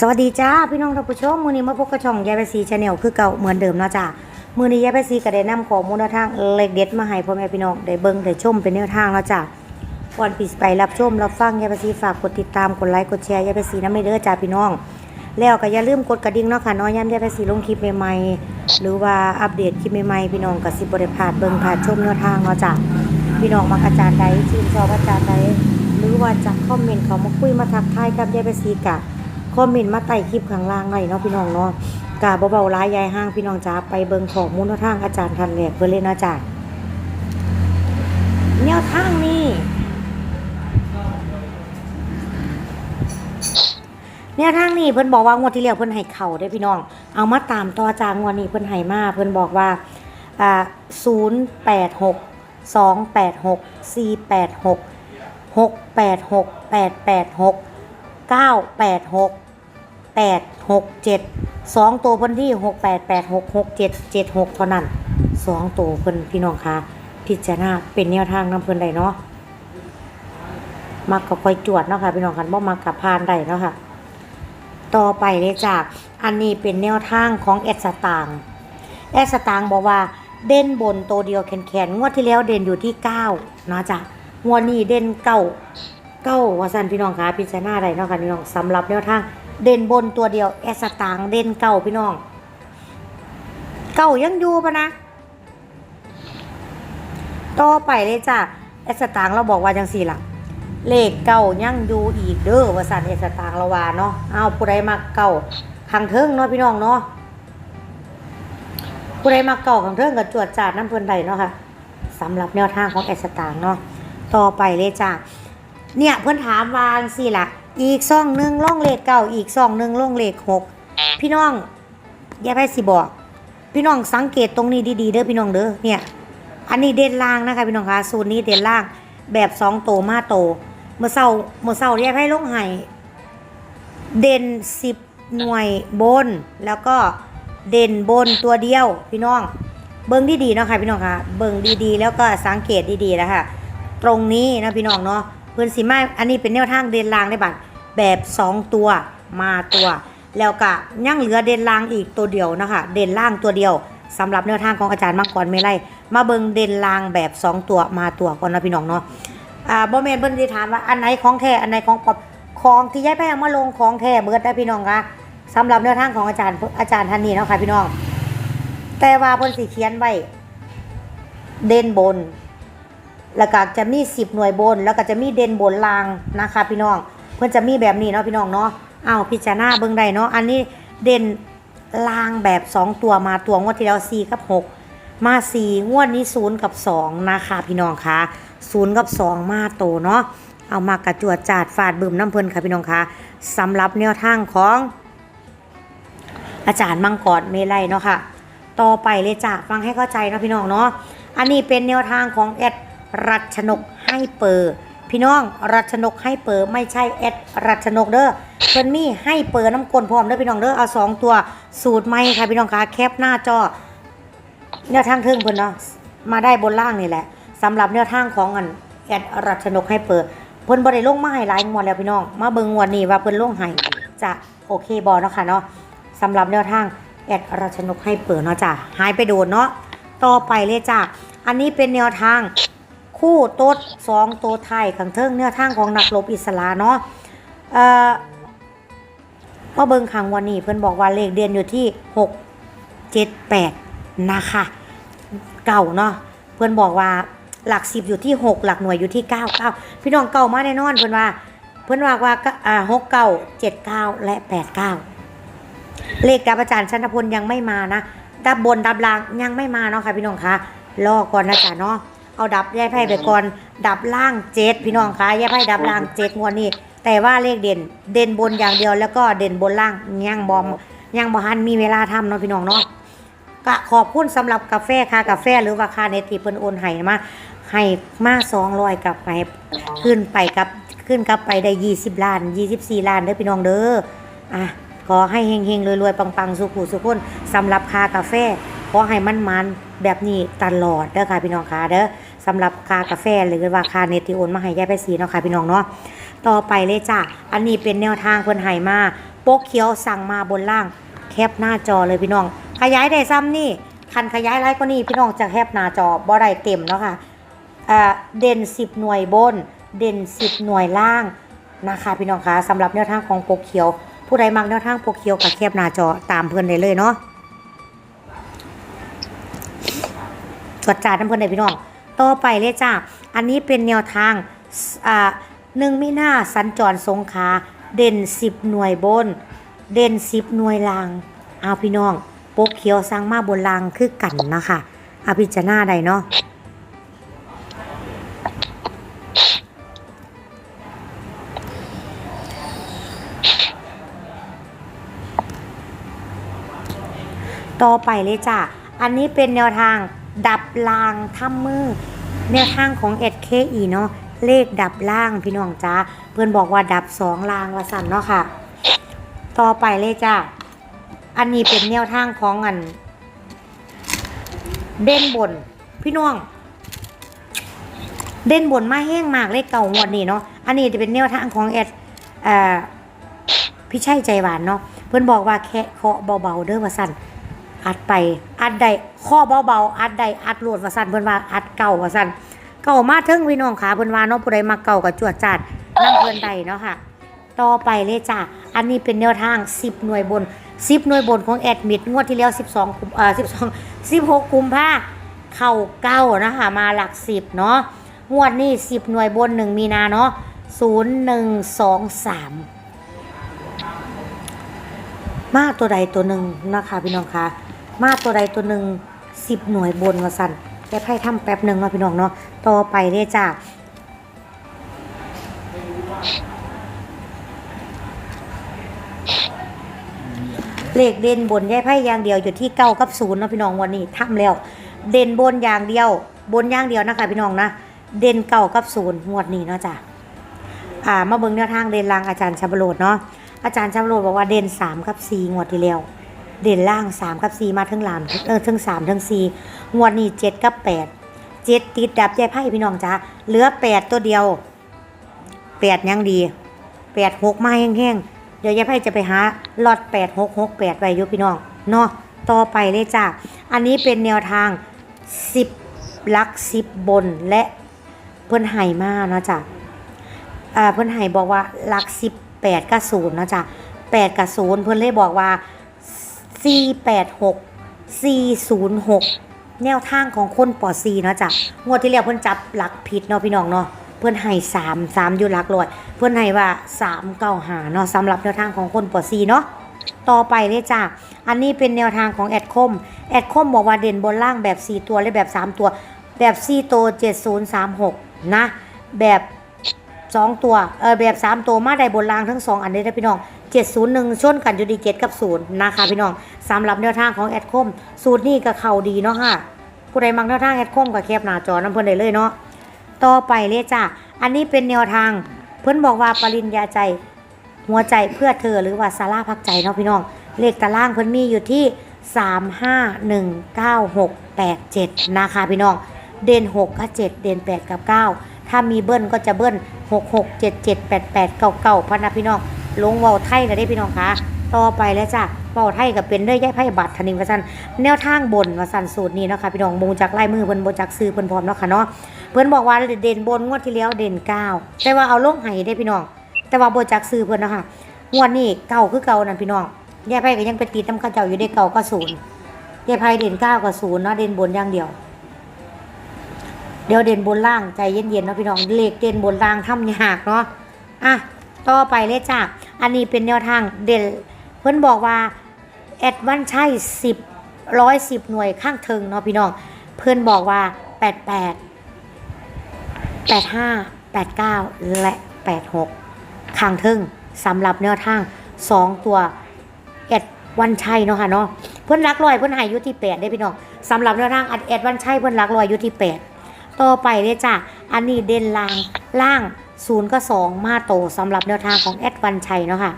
สวัสดีจ้าพี่น้องท่านผู้ชมมือนี้มาพบกับช่องยายไปซีชาแนลคือเก่าเหมือนเดิมเนาะจ้ามือนี้ยายไปซีก็ได้นำข้อมูลแนวทางเล็กเด็ดมาให้พ่อแม่พี่น้องได้เบิ่งได้ชมเป็นแนวทางแล้วจ้าก่อนปิดไปรับชมรับฟังยายไปซีฝากกดติดตามกดไลค์กดแชร์ยายไปซีน้ำไม่เด้อจ้าพี่น้อง แล้วก็อย่าลืมกดกระดิ่งเนาะค่ะน้อยย้ำยายไปซีลงคลิปใหม่ๆหรือว่าอัปเดตคลิปใหม่ๆพี่น้องก็สิบ่ได้พาดเบิ่งพลาดชมแนวทางเนาะจ้าพี่น้องมักอาจารย์ใดชื่นชอบอาจารย์ใดหรือว่าจะคอมเมนต์เขามาคุยมาทักทายกับยายไปซีกะ คอมเมนต์มาใต้คลิปข้างล่างหน่อยเนาะพี่น้องเนาะกาเบาๆร้ายยายห้างพี่น้องจ้าไปเบิงข้อมูลนวทางอาจารย์ทันแหลกเพื่อเล่นเนาะจ้าแนวทางนี้แนวทางนี้เพิ่นบอกว่างวดที่แล้วเพิ่นให้เข่าได้พี่น้อง เอามาตามต่อจางวดนี้เพิ่นให้มาเพิ่นบอกว่าอ่าศูนย์แปดหกสองแปดหกสี่แปดหกหกแปดหกแปดแปดหกเก้าแปดหก แปดหกเจ็ดสองตัวพิ่นที่หกแปดแปดหกหกเจ็ดเจ็ดหกเท่านั้นสองตัวเพิ่นพี่น้องคะพิจารณาเป็นแนวทางน้ำเพิ่นได้เนาะมักก็ค่อยจวดเนาะค่ะพี่น้องคันบ่มักกับพานได้เนาะค่ะ ต่อไปเลยจากอันนี้เป็นแนวทางของแอดสตางแอดสตางบอกว่าเด่นบนตัวเดียวแขนๆงวดที่แล้วเด่นอยู่ที่เก้าเนาะจ้ะงวดนี้เด่นเก้าเก้าว่าสันพี่น้องคะพิจารณาได้เนาะค่ะพี่น้องสำหรับแนวทาง เด่นบนตัวเดียวแอสตางเด่นเก้าพี่น้อง เก้ายังอยู่ปะนะต่อไปเลยจ้ะแอสตางเราบอกว่าจังสี่ล่ะ เลขเก้ายังอยู่อีกเด้อว่าสันแอสตางเราว่าเนาะเอาผู้ใดมาเก้าขังเทิงเนาะพี่น้องเนาะผู้ใดมาเก้าขังเทิงกับจวดจาดน้ำเพิ่นใดเนาะค่ะสำหรับแนวทางของแอสตางเนาะต่อไปเลยจ้ะเนี่ยเพื่อนถามวางสิล่ะ อีกซองหนึ่งล่องเลขเก้าอีกซองหนึ่งล่องเลขหกพี่น้องอย่าไปสิบอก พี่น้องสังเกตตรงนี้ดีๆเด้อพี่น้องเด้อเนี่ยอันนี้เด่นล่างนะคะพี่น้องคะสูตรนี้เด่นล่างแบบสองโตมาโตเมื่อเศร้าเมื่อเศร้าเรียกให้ลงไห้เด่นสิบหน่วยบน แล้วก็เด่นบนตัวเดียวพี่น้อง เบิ้งดีๆเนาะค่ะพี่น้องคะเบิ้งดีๆ แล้วก็สังเกตดีๆนะคะตรงนี้นะพี่น้องเนาะ เพื่อนสีมาอันนี้เป็นแนวทางเด่นลางได้บัตรแบบ2ตัวมาตัว แล้วก็ยังเหลือเด่นลางอีกตัวเดียวนะคะเด่นล่างตัวเดียวสำหรับแนวทางของอาจารย์มังกรไม่ไล่มาเบิงเด่นลางแบบ2ตัวมาตัวก่อนนะพี่น้องเนาะอ่าบอแมนเพิ่นสิถามว่าอันไหนของแท้อันไหนของปลอมของที่ย้ายไปเอามาลงของแท้เบิดได้พี่น้องคะสำหรับแนวทางของอาจารย์อาจารย์ท่านนี้นะคะพี่น้อง แต่ว่าเพิ่นสิเขียนไว้เด่นบน แล้วก็จะมีสิบหน่วยบน แล้วก็จะมีเด่นบนลางนะคะพี่น้อง เพื่อนจะมีแบบนี้เนาะพี่น้องเนาะอ้าวพิจารณาเบิ่งได้เนาะอันนี้เด่นลางแบบ 2 ตัวมาตัวงวดที่แล้ว4กับ 6 มา 4 งวดนี้ 0 กับ 2 นะคะพี่น้องคะ0 กับ 2 มาโตเนาะเอามากระจวดจาดฟาดบึมน้ำเพลินค่ะพี่น้องคะสำหรับแนวทางของอาจารย์มังกรเมไลเนาะค่ะ ต่อไปเลยจ้ะฟังให้เข้าใจเนาะพี่น้องเนาะ อันนี้เป็นแนวทางของแอด รัชนกให้เปิดพี่น้องรัชนกให้เปิดไม่ใช่แอดรัชนกเด้อเพิ่นมีให้เปิดน้ำกลพร้อมเด้อพี่น้องเด้อเอาสองตัวสูตรไม่ค่ะพี่น้องคะแคปหน้าจอแนวทางเทิงเพิ่นเนาะมาได้บนล่างนี่แหละสำหรับแนวทางของอันแอดรัชนกให้เปิดเพิ่นบ่ได้ลงมาให้หลายงวดแล้วพี่น้อง มาเบิ่งงวดนี้ว่าเพิ่นลงให้จะโอเคบ่เนาะค่ะเนาะสำหรับแนวทางแอดรัชนกให้เปิดเนาะจ้ะหายไปโดนเนาะต่อไปเลยจ้ะอันนี้เป็นแนวทาง คู่โต๊ดสองตัวไทยขังเทิงเนื้อทางของนักรบอิสลาเนาะเอ่อมาเบิงขังวันนี้เพื่อนบอกว่าเลขเดือนอยู่ที่หกเจ็ดแปดนะคะเก่าเนาะเพื่อนบอกว่าหลักสิบอยู่ที่หกหลักหน่วยอยู่ที่เก้าเก้าพี่น้องเก่ามาแน่นอนเพื่อนว่า เพื่อนว่าว่าก็อ่าหกเก้าเจ็ดเก้าและแปดเก้าเลขดับอาจารย์ชันทพลยังไม่มานะดับบนดับล่างยังไม่มาเนาะค่ะพี่น้องคะรอก่อนนะจ๊ะเนาะ เอาดับแย่ไพ่ไปก่อน ดับล่างเจ็ดพี่น้องคะแย่ไพ่ดับล่างเจ็ดงวดนี้ แต่ว่าเลขเด่น เด่นบนอย่างเดียวแล้วก็เด่นบนล่างยังบอมยังบอฮันมีเวลาทำเนาะพี่น้องเนาะก็ขอบคุณสำหรับกาแฟค่ากาแฟหรือว่าคาเนติเพิ่นโอนให้มาให้มาสองร้อยกลับไปขึ้นไปกับขึ้นกลับไปได้ยี่สิบล้านยี่สิบสี่ล้านเด้อพี่น้องเด้ออะขอให้เฮงๆรวยๆปังๆ สุขุสุขคนสำหรับคากาแฟขอให้มันมันแบบนี้ตลอดเด้อค่ะพี่น้องค่ะเด้อ สำหรับคากาแฟหรือว่าคาเนตที่โอนมาให้ยายไปสีเนาะค่ะพี่น้องเนาะต่อไปเลยจ้ะอันนี้เป็นแนวทางเพิ่นให้มาโป๊กเขียวสั่งมาบนล่าง แคปหน้าจอเลยพี่น้อง ขยายได้ซ้ำนี่คันขยายไรก็นี่พี่น้องจะแคปหน้าจอบ่ได้เต็มเนาะค่ะอ่าเด่น 10 หน่วยบน เด่น 10 หน่วยล่างนะคะพี่น้องคะสำหรับแนวทางของโป๊กเขียว ผู้ใดมักแนวทางโป๊กเขียวกับแคปหน้าจอตามเพื่อนได้เลยเนาะจดจ่าน้ำเพื่อนได้พี่น้อง ต่อไปเลยจ้า อันนี้เป็นแนวทางหนึ่งมิหน้าสัญจรสงขาเด่นสิบหน่วยบน เด่นสิบหน่วยลางเอาพี่น้องโป๊กเขียวสร้างมาบนลางคือกันนะคะเอาพิจารณาได้เนาะต่อไปเลยจ้าอันนี้เป็นแนวทาง ดับลางทำมือแนวทางของ SKE เนาะเลขดับล่างพี่น้องจ้าเพื่อนบอกว่าดับสองลางว่าสั่นเนาะค่ะ ต่อไปเลยจ้าอันนี้เป็นแนวทางของอัน เด่นบน พี่น้อง เด่นบนมาแห้งมากเลขเก่างวดนี้เนาะอันนี้จะเป็นแนวทางของแอดเอ่อพี่ชัยใจหวานเนาะเพื่อนบอกว่าแค่เคาะเบาๆเด้อว่าสั่น อัดไป อัดได้ข้อเบาๆ อัดได้อัดโหลดว่าสั่นเพิ่นว่าอัดเก่าว่าสั่นเก่ามาเทิงพี่น้องขาเพิ่นว่าเนาะผู้ใดมาเก่ากับจวดจัดนั่งเพิ่นใดเนาะค่ะ ต่อไปเลยจ้ะอันนี้เป็นแนวทาง 10 หน่วยบน 10 หน่วยบนของแอดมิดงวดที่แล้ว 12กุมเอ่อ12 16กุมภาเข้าเก้านะคะมาหลัก 10 เนาะงวดนี้ 10 หน่วยบน 1 มีนาเนาะ0123 มาตัวใดตัวหนึ่งนะคะพี่น้องคะ มาตัวใดตัวหนึ่งสิบหน่วยบนมาสันแค่ไพ่ทำแป๊บหนึ่งเนาะพี่น้องเนาะต่อไปเลยจ้าเลขเด่นบนแย่ไพ่อย่างเดียวอยู่ที่เก้ากับศูนย์เนาะพี่น้องวันนี้ทำแล้ว เด่นบนอย่างเดียว บนอย่างเดียวนะคะพี่น้องนะเด่นเก้ากับศูนย์งวดนี้เนาะจ้ะอ่ามาเบิ่งแนวทางเด่นลางอาจารย์ชับโรดเนาะอาจารย์ชับโรดบอกว่าเด่นสามกับสี่งวดที่แล้ว เด่นล่างสามกับสี่มาทั้งลามเออทั้งสามทั้งสี่งวดนี้เจ็ดกับแปดเจ็ดติดดับแย่ไพ่พี่น้องจ้าเหลือแปดตัวเดียวแปดยังดีแปดหกมาแห้งๆเดี๋ยวแย่ไพ่จะไปหาลอดแปดหกหกแปดไว้ยุพี่น้องเนาะต่อไปเลยจ้าอันนี้เป็นแนวทางสิบลักสิบบนและเพิ่อนไห่มาเนาะจ้ะอ่าเพิ่อนให้บอกว่าลักสิบแปดกับศูนย์เนาะจ้ะแปดกับศูนย์เพิ่อนเลยบอกว่า สี่แปดหกสี่ศูนย์หกแนวทางของคนปอซีเนาะจ้ะงวดที่แล้วเพิ่นจับหลักผิดเนาะพี่น้องเนาะเพิ่อนให้สามสามอยู่หลักร้อย เพิ่อนให้ว่าสามเก้าหาเนาะสำหรับแนวทางของคนปอซีเนาะต่อไปเลยจ้ะอันนี้เป็นแนวทางของแอดคมแอดคมบอกว่าเด่นบนล่างแบบ 4 ตัวและแบบ 3 ตัว แบบ 4 ตัว 7036 นะ แบบสองตัวเออแบบสามตัวมาได้บนรางทั้งสองอันนี้ได้พี่น้อง เจ็ดศูนย์หนึ่งชนกันอยู่ดีเจ็ดกับศูนย์นะคะพี่น้องสำหรับแนวทางของแอดคม สูตรนี้ก็เข้าดีเนาะค่ะผู้ใดมักแนวทางแอดคมก็แคบหน้าจอน้ำเพิ่นได้เลยเนาะต่อไปเลยจ้ะอันนี้เป็นแนวทาง เพิ่นบอกว่าปริญญาใจหัวใจเพื่อเธอหรือว่าซาร่าพักใจเนาะพี่น้อง เลขตารางเพิ่นมีอยู่ที่ 3 5 1 9 6 8 7นะคะพี่น้อง เด่น6กับ7เด่น8กับ 9 ถ้ามีเบิ้ลก็จะเบิ้ล 6 6 7 7 8 8 9 9พันนะพี่น้อง ลงเวาไทยกันได้พี่น้องคะต่อไปแล้วจ้ะเวาไทยกับเป็นเด้อยายไพ่บัตรธนิวสันแนวทางบนวสันสูตรนี้เนาะค่ะพี่น้องบูจากลายมือเพิ่นบูจากซื้อเพิ่นพร้อมเนาะค่ะเนาะเพิ่นบอกว่าเด่นบนงวดที่แล้วเด่นเก้าแต่ว่าเอาลงให้ได้พี่น้อง แต่ว่าบูจากซื้อเพิ่นเนาะค่ะงวดนี้เก่าคือเก่านั่นพี่น้องแยายไพ่ก็ยังไปตีตำข้าเจ้าอยู่ได้เก่าก็ศูนย์แยายไพ่เด่นเก้ากับศูนย์เนาะเด่นบนอย่างเดียวเดี๋ยวเด่นบนล่างใจเย็นๆเนาะพี่น้องเลขเด่นบนล่างทำยากเนาะอะ ต่อไปเลยจ้ะอันนี้เป็นแนวทางเด่นเพิ่อนบอกว่าแอดวันใช่สิบร้อยสิบหน่วยข้างเทิงเนาะพี่น้อง เพื่อนบอกว่าแปดแปดแปดห้าแปดเก้าและแปดหกข้างเทิงสำหรับแนวทางสองตัวแอดวันชัยเนาะค่ะเนาะเพื่อนรักลอยเพื่อนหายยุที่แปดได้พี่น้องสำหรับแนวทางแอดวันชัยเพื่อนรักลอยยุที่แปดต่อไปเลยจ้ะอันนี้เด่นล่างล่าง ศูนย์ก็สองมาโตสำหรับแนวทางของแอดวันชัยเนาะค่ะ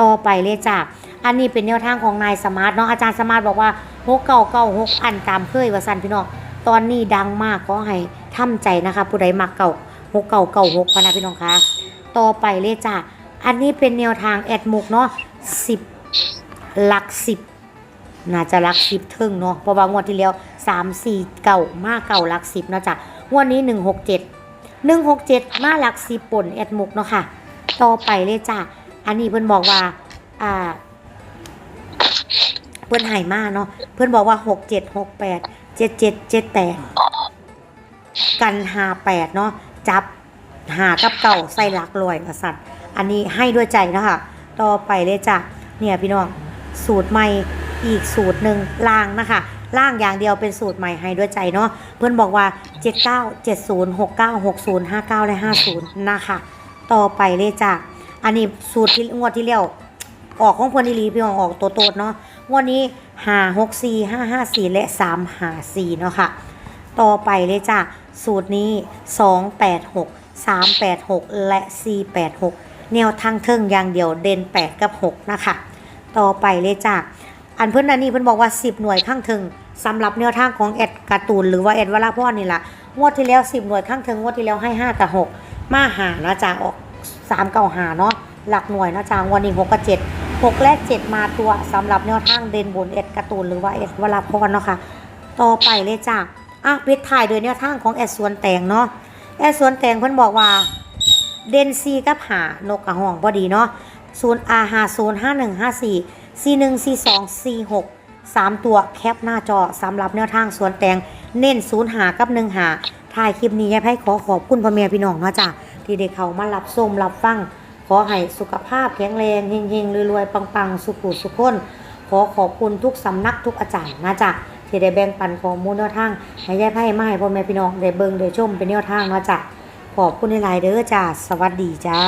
ต่อไปเลยจ้ะอันนี้เป็นแนวทางของนายสมาร์ทเนาะอาจารย์สมาร์ทบอกว่าหกเก้าเก้าหกอันตามเคยว่าสันพี่น้องตอนนี้ดังมากก็ให้ทำใจนะคะ ผู้ใดมักเก่าหกเก่าเก่าหกพนะพี่น้องคะต่อไปเลยจ้ะอันนี้เป็นแนวทางแอดมุกเนาะสิบหลักสิบน่าจะหลักสิบถึงเนาะเพราะว่างวดที่แล้วสามสี่เก่ามาเก่าหลักสิบเนาะจ้ะงวดนี้หนึ่งหกเจ็ด หนึ่งหกเจ็ดมาหลักสิบป่นแอดมุกเนาะค่ะ ต่อไปเลยจ้ะ อันนี้เพิ่อนบอกว่า อ่า เพื่อนหายมาเนาะ เพื่อนบอกว่าหกเจ็ดหกแปดเจ็ดเจ็ดเจ็ดแปดกันหาแปดเนาะ จับหากับเก่าใส่หลักลอยกษัตริย์อันนี้ให้ด้วยใจนะคะต่อไปเลยจ้ะ เนี่ยพี่น้อง สูตรใหม่อีกสูตรหนึ่งลางนะคะ ล่างอย่างเดียวเป็นสูตรใหม่ให้ด้วยใจเนาะเพื่อนบอกว่า 79 70 69 60 59 และ 50 นะคะ ต่อไปเลยจ้ะอันนี้สูตรที่งวดที่แล้วออกของเพื่อนอีลีพี่น้องออกตัวโตดเนาะงวันนี้หาหกสี่ห้าห้าสี่และสามหาสี่เนาะค่ะ ต่อไปเลยจ้ะสูตรนี้สองแปดหกสามแปดหกและสี่แปดหกแนวทางเทิงอย่างเดียวเด่นแปดกับหกนะคะ ต่อไปเลยจ้ะอันเพื่อนอันนี้เพื่อนบอกว่าสิบหน่วยข้างเทิง สำหรับแนวทางของแอดการ์ตูนหรือว่าแอดวราพรนี่แหละงวดที่แล้วสิบหน่วยข้างเทิงงวดที่แล้วให้ห้ากับหกมาหานะจ๊ะออกสามเก่าหาเนาะหลักหน่วยนะจ๊ะงวันนี้หกกับเจ็ดหกและเจ็ดมาตัวสำหรับแนวทางเดนบนเอ็ดการ์ตูนหรือว่าเอ็ดวลาพรเนาะค่ะต่อไปเลยจ้ะอะปิดถ่ายโดยแนวทางของแอดสวนแตงเนาะแอดสวนแตงเพิ่นบอกว่าเดนซีกับหานกกระห้องพอดีเนาะศูนย์อาหาศูนย์ห้าหนึ่งห้าสี่สี่หนึ่งสี่สองสี่หก สามตัวแคปหน้าจอสำหรับแนวทางสวนแตงเน้นศูนย์หากับหนึ่งหาถ่ายคลิปนี้ยายไพ่ขอขอบคุณพ่อแม่พี่น้องนะจ้ะที่ได้เขามารับชมรับฟัง ขอให้สุขภาพแข็งแรงเฮงๆรวยๆปังๆ สุขุสุขคนขอขอบคุณทุกสำนักทุกอาจารย์นะจ๊ะที่ได้แบ่งปันข้อมูลแนวทางให้ยายไพ่มาให้พ่อแม่พี่น้องได้เบิ่งได้ชมเป็นแนวทางนะจ๊ะขอบคุณหลายๆเด้อจ้าสวัสดีจ้า